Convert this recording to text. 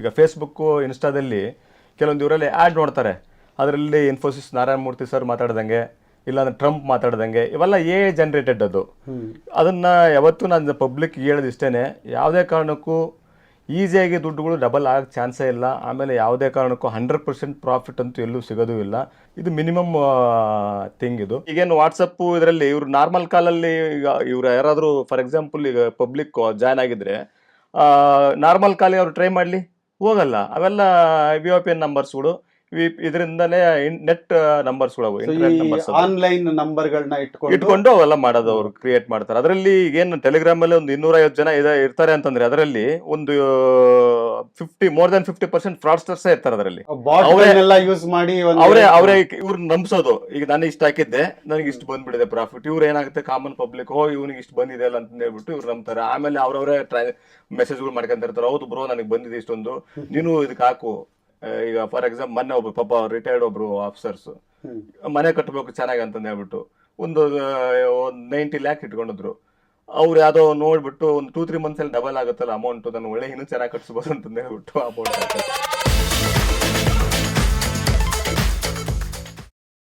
ಈಗ ಫೇಸ್ಬುಕ್ಕು ಇನ್ಸ್ಟಾದಲ್ಲಿ ಕೆಲವೊಂದು ಇವರಲ್ಲಿ ಆ್ಯಡ್ ನೋಡ್ತಾರೆ. ಅದರಲ್ಲಿ ಇನ್ಫೋಸಿಸ್ ನಾರಾಯಣ ಮೂರ್ತಿ ಸರ್ ಮಾತಾಡ್ದಂಗೆ ಇಲ್ಲಾಂದ್ರೆ ಟ್ರಂಪ್ ಮಾತಾಡ್ದಂಗೆ ಇವೆಲ್ಲ ಎ ಜನರೇಟೆಡ್ ಅದು. ಅದನ್ನ ಯಾವತ್ತೂ ನಾನು ಪಬ್ಲಿಕ್ ಹೇಳೋದು ಇಷ್ಟೇ ಯಾವುದೇ ಕಾರಣಕ್ಕೂ ಈಸಿಯಾಗಿ ದುಡ್ಡುಗಳು ಡಬಲ್ ಆಗೋಕ್ಕೆ ಚಾನ್ಸೇ ಇಲ್ಲ. ಆಮೇಲೆ ಯಾವುದೇ ಕಾರಣಕ್ಕೂ ಹಂಡ್ರೆಡ್ ಪರ್ಸೆಂಟ್ ಪ್ರಾಫಿಟ್ ಅಂತೂ ಎಲ್ಲೂ ಸಿಗೋದೂ ಇಲ್ಲ. ಇದು ಮಿನಿಮಮ್ ಥಿಂಗ್ ಇದು. ಈಗೇನು ವಾಟ್ಸಪ್ಪು ಇದರಲ್ಲಿ ಇವರು ನಾರ್ಮಲ್ ಕಾಲಲ್ಲಿ ಈಗ ಇವ್ರು ಯಾರಾದರೂ ಫಾರ್ ಎಕ್ಸಾಂಪಲ್ ಈಗ ಪಬ್ಲಿಕ್ ಜಾಯ್ನ್ ಆಗಿದ್ರೆ ನಾರ್ಮಲ್ ಕಾಲಿಗೆ ಅವ್ರು ಟ್ರೈ ಮಾಡಲಿ? ಹೋಗಲ್ಲ. ಅವೆಲ್ಲ ವಿ ಓ ಪಿ ನಂಬರ್ಸ್ಗಳು ಇದರಿಂದಲೇ ನೆಟ್ ನಂಬರ್ಸ್ ಆನ್ಲೈನ್ ನಂಬರ್ಗಳನ್ನ ಇಟ್ಕೊಂಡು ಇಟ್ಕೊಂಡು ಅವೆಲ್ಲ ಮಾಡೋದು ಅವ್ರು ಕ್ರಿಯೇಟ್ ಮಾಡ್ತಾರೆ. ಅದರಲ್ಲಿ ಏನು ಟೆಲಿಗ್ರಾಮ್ ಅಲ್ಲಿ ಒಂದು ಇನ್ನೂರೈವತ್ತು ಜನ ಇದೆ ಇರ್ತಾರೆ ಅಂತಂದ್ರೆ ಅದರಲ್ಲಿ ಒಂದು fifty more than fifty percent fraudsters ಇರ್ತಾರೆ ಅದರಲ್ಲಿ. ಅವರೆಲ್ಲ ಯೂಸ್ ಮಾಡಿ ಅವರೇ ಅವರೇ ಇವ್ರು ನಂಬಿಸೋದು. ಈಗ ನಾನು ಇಷ್ಟ ಹಾಕಿದ್ದೆ ನನಗೆ ಇಷ್ಟು ಬಂದ್ಬಿಟ್ಟಿದೆ ಪ್ರಾಫಿಟ್ ಇವ್ರು ಏನಾಗುತ್ತೆ ಕಾಮನ್ ಪಬ್ಲಿಕ್ ಓ ಇವ್ನಿಗೆ ಇಷ್ಟು ಬಂದಿದೆ ಅಲ್ಲ ಅಂತ ಹೇಳ್ಬಿಟ್ಟು ಇವ್ರು ನಂಬ್ತಾರೆ. ಆಮೇಲೆ ಅವ್ರವರೇ ಮೆಸೇಜ್ಗಳು ಮಾಡ್ಕೊಂತಿರ್ತಾರೆ. ಹೌದು ಬ್ರೋ ನನಗೆ ಬಂದಿದೆ ಇಷ್ಟೊಂದು. ನೀನು ಇದಕ್ಕೆ ಹಾಕು. ಈಗ ಫಾರ್ ಎಕ್ಸಾಂಪಲ್ ಮೊನ್ನೆ ಒಬ್ರು ಪಾಪ ರಿಟೈರ್ಡ್ ಒಬ್ರು ಆಫೀಸರ್ಸ್ ಮನೆ ಕಟ್ಟಬೇಕು ಚೆನ್ನಾಗಿ ಅಂತಂದು ಹೇಳ್ಬಿಟ್ಟು ಒಂದು ನೈಂಟಿ ಲ್ಯಾಕ್ ಇಟ್ಕೊಂಡಿದ್ರು. ಅವ್ರು ಯಾವ್ದೋ ನೋಡ್ಬಿಟ್ಟು ಒಂದು ಟೂ ತ್ರೀ ಮಂತ್ಸ್ ಅಲ್ಲಿ ಡಬಲ್ ಆಗುತ್ತಲ್ಲ ಅಮೌಂಟ್ ನಾನು ಒಳ್ಳೆ ಇನ್ನೂ ಚೆನ್ನಾಗಿ ಕಟ್ಸ್ಬೋದು ಅಂತಂದು ಹೇಳ್ಬಿಟ್ಟು ಅಮೌಂಟ್